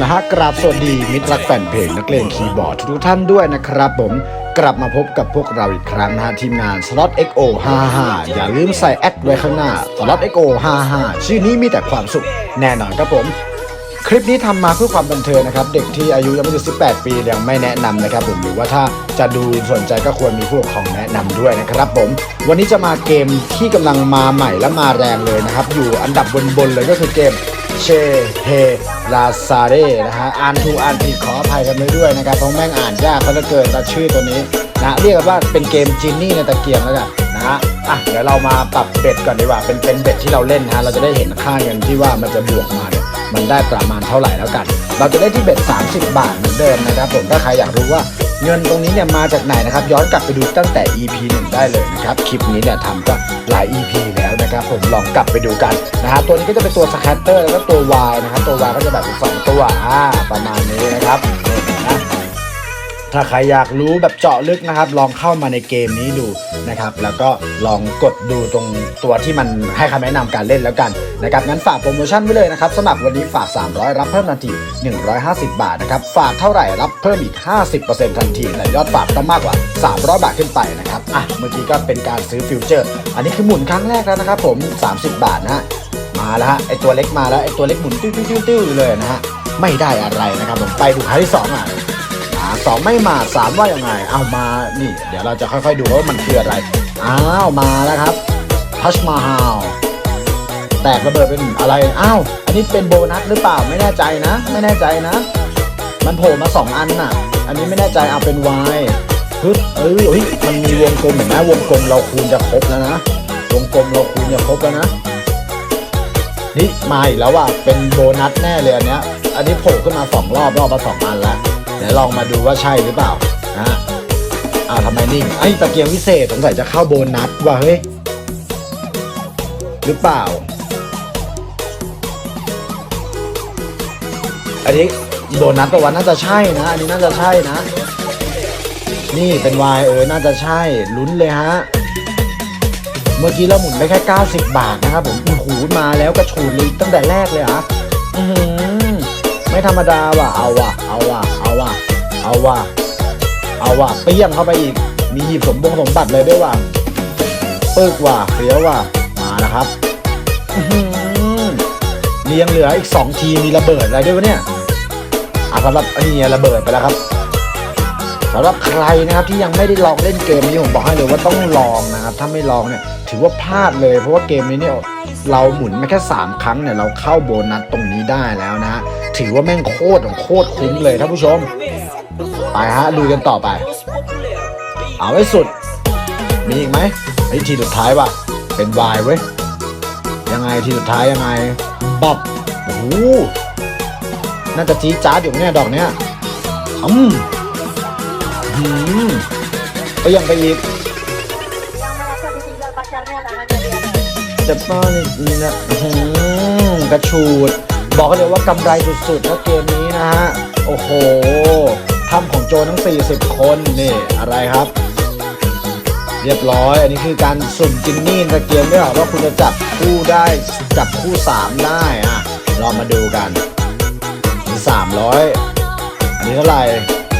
นะฮะกราบสวัสดีมิตรรักแฟนเพลงนักเล่นคีย์บอร์ดทุกท่านด้วยนะครับผมกลับมาพบกับพวกเราอีกครั้งนะฮะทีมงาน Slot XO 55อย่าลืมใส่แอดไว้ข้างหน้า Slot XO 55ชื่อนี้มีแต่ความสุขแน่นอนครับผม คลิปนี้ทำมาเพื่อความบันเทิงนะครับ เด็กที่อายุยังไม่ถึง18 ปียังไม่แนะนำนะครับผมหรือว่าถ้าจะดูสนใจก็ควรมีผู้ปกครองแนะนำด้วยนะครับผม วันนี้จะมาเกมที่กำลังมาใหม่และมาแรงเลยนะครับ อยู่อันดับบนๆเลยก็คือเกมเชเฮ ลาซาเรนะฮะอ่านถูกอ่านผิดขออภัยกันไปด้วยนะครับเพราะแม่งอ่านยากซะเหลือเกินแต่ชื่อตัวนี้นะเรียกกันว่าเป็นเกมจินนี่ในตะเกียงแล้วกันนะฮะอะเดี๋ยวเรามาปรับเบ็ดก่อนดีกว่าเป็นเป็นเบ็ดที่เราเล่นนะฮะเราจะได้เห็นค่าเงินที่ว่ามันจะบวกมาเนี่ยมันได้ประมาณเท่าไหร่แล้วกัน เราจะได้ที่เบ็ด 30 บาทเหมือนเดิมนะครับผมถ้าใครอยากรู้ว่า เงินตรงนี้เนี่ยมาจากไหนนะครับ ย้อนกลับไปดูตั้งแต่ EP 1 ได้เลยนะครับ คลิปนี้เนี่ยทำก็หลาย EP แล้วนะครับ ผมลองกลับไปดูกันนะฮะตัวนี้ก็จะเป็นตัวสแคตเตอร์แล้วก็ตัว Y นะครับ ตัว Y ก็จะแบบเป็นสองตัวอ่าประมาณนี้นะครับนะถ้าใครอยากรู้แบบเจาะลึกนะครับ ลองเข้ามาในเกมนี้ดูนะครับ แล้วก็ลองกดดูตรงตัวที่มันให้คำแนะนำการเล่นแล้วกัน นะครับงั้นฝากโปรโมชั่นไว้เลยนะครับสมัครวันนี้ฝาก 300 รับเพิ่มทันที 150 บาทนะครับฝากเท่าไหร่รับเพิ่มอีก 50%ทันทีแต่ยอดฝากต้องมากกว่า 300 บาทขึ้นไปนะครับอะเมื่อกี้ก็เป็นการซื้อฟิวเจอร์ อันนี้คือหมุนครั้งแรกแล้วนะครับผม 30 บาทนะฮะมาแล้วฮะไอตัวเล็กมาแล้วไอตัวเล็กหมุนติ้วติ้วติ้วติ้วอยู่เลยนะฮะไม่ได้อะไรนะครับผมไปดูครั้งที่สองอะสองไม่มาสามว่ายังไง เอามานี่ เดี๋ยวเราจะค่อยๆดูว่ามันคืออะไร อ้าว มาแล้วครับทัชมาฮาล แตกระเบิดเป็นอะไร อ้าว อันนี้เป็นโบนัสหรือเปล่า ไม่แน่ใจนะ ไม่แน่ใจนะ มันโผล่มาสองอันน่ะ อันนี้ไม่แน่ใจเอาเป็น Y ฮึบเอ้ยเฮ้ย มันมีวงกลมเห็นไหมวงกลมเราคูณจะครบแล้วนะ วงกลมเราคูณจะครบแล้วนะ นี่มาอีกแล้วว่ะ เป็นโบนัสแน่เลยอันเนี้ย อันนี้โผล่ขึ้นมาสองรอบรอบละสองอันแล้วเดี๋ยวลองมาดูว่าใช่หรือเปล่านะฮะอ้าวทำไมนิ่ง ไอ้ตะเกียงวิเศษสงสัยจะเข้าโบนัสว่ะเฮ้ย หรือเปล่า อันนี้โบนัสตัววันน่าจะใช่นะ อันนี้น่าจะใช่นะ นี่เป็นวายเออ น่าจะใช่ลุ้นเลยฮะ เมื่อกี้เราหมุนไปแค่ 90 บาทนะครับผมโอ้โหมาแล้วกระชูดเลยตั้งแต่แรกเลยอะอือหือไม่ธรรมดาว่ะ เอาว่ะ เอาว่ะ เอาว่ะ เอาว่ะ เอาว่ะเปี้ยงเข้าไปอีก มีหยิบสมบงสมบัติเลยด้วยว่ะปึกว่ะเฟี้ยวว่ะ มาแล้วครับอื้อหือเลี้ยงเหลืออีก 2 ทีมีระเบิดอะไรด้วยวะเนี่ย สำหรับอันนี้ระเบิดไปแล้วครับสำหรับใครนะครับที่ยังไม่ได้ลองเล่นเกมนี้ผมบอกให้เลยว่าต้องลองนะครับ ถ้าไม่ลองเนี่ยถือว่าพลาดเลย เพราะว่าเกมนี้เนี่ยเราหมุนมาแค่ 3 ครั้งเนี่ยเราเข้าโบนัสตรงนี้ได้แล้วนะฮะถือว่าแม่งโคตรของโคตรคุ้มเลยท่านผู้ชม ไปฮะดูกันต่อไป เอาไว้สุด มีอีกไหมไอ้ทีสุดท้ายว่ะเป็นวายเว้ยยังไงทีสุดท้ายยังไงบับโอ้ น่าจะจี๊ดจ๊าดอยู่เนี่ยดอกเนี้ยอืมหืมไปยังไปอีกจะป้อนนี่นะหือกระชูด บอกเลยว่ากำไรสุดๆถ้าเกมนี้นะฮะ โอ้โหทำของโจทั้ง 40 คนนี่อะไรครับ เรียบร้อย อันนี้คือการสุ่มจินนี่ตะเกียงด้วยเหรอว่าคุณจะจับคู่ได้จับคู่ 3 ได้อะลองมาดูกัน มี300อันนี้เท่าไหร่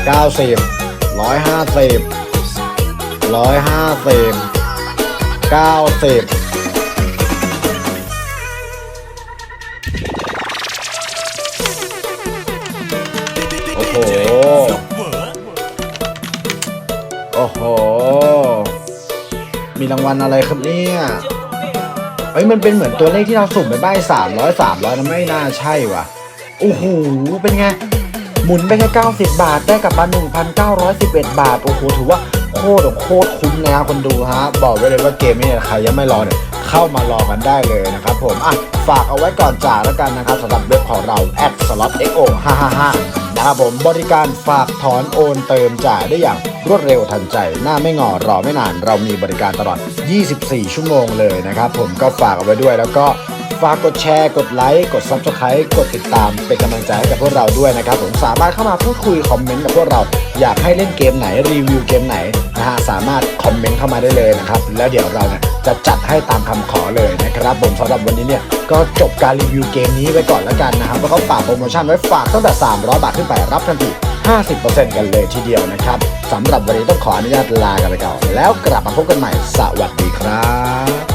90 150 150 90โอ้โห โอ้โห มีรางวัลอะไรครับเนี่ยเอ้ยมันเป็นเหมือนตัวเลขที่เราสุ่มไปใบ้สามร้อยสามร้อยนะไม่น่าใช่ว่ะ โอ้โห เป็นไง หมุนไปแค่ 90 บาท ได้กลับมา 1,911 บาท โอ้โห ถือว่าโคตรโคตรคุ้มนะครับคนดูฮะ บอกไว้เลยว่าเกมนี้ใครยังไม่รอเนี่ยเข้ามารอกันได้เลยนะครับผม อะ ฝากเอาไว้ก่อนจ่ายแล้วกันนะครับสำหรับเว็บของเรา at slot xo 555นะครับผมบริการฝากถอนโอนเติมจ่ายได้อย่างรวดเร็วทันใจ หน้าไม่งอรอไม่นาน เรามีบริการตลอด 24 ชั่วโมงเลยนะครับผมก็ฝากเอาไว้ด้วยแล้วก็ ฝากกดแชร์ กดไลค์ กด Subscribe กดติดตามเป็นกำลังใจให้กับพวกเราด้วยนะครับ ผมสามารถเข้ามาพูดคุยคอมเมนต์กับพวกเราอยากให้เล่นเกมไหนรีวิวเกมไหนนะฮะสามารถคอมเมนต์เข้ามาได้เลยนะครับ แล้วเดี๋ยวเราเนี่ยจะจัดให้ตามคำขอเลยนะครับผมสำหรับวันนี้เนี่ยก็จบการรีวิวเกมนี้ไว้ก่อนแล้วกันนะครับแล้วก็ฝากโปรโมชั่นไว้ฝากตั้งแต่ 300 บาทขึ้นไปรับทันที 50%กันเลยทีเดียวนะครับสำหรับวันนี้ต้องขออนุญาตลากันไปก่อนแล้วกลับมาพบกันใหม่สวัสดีครับ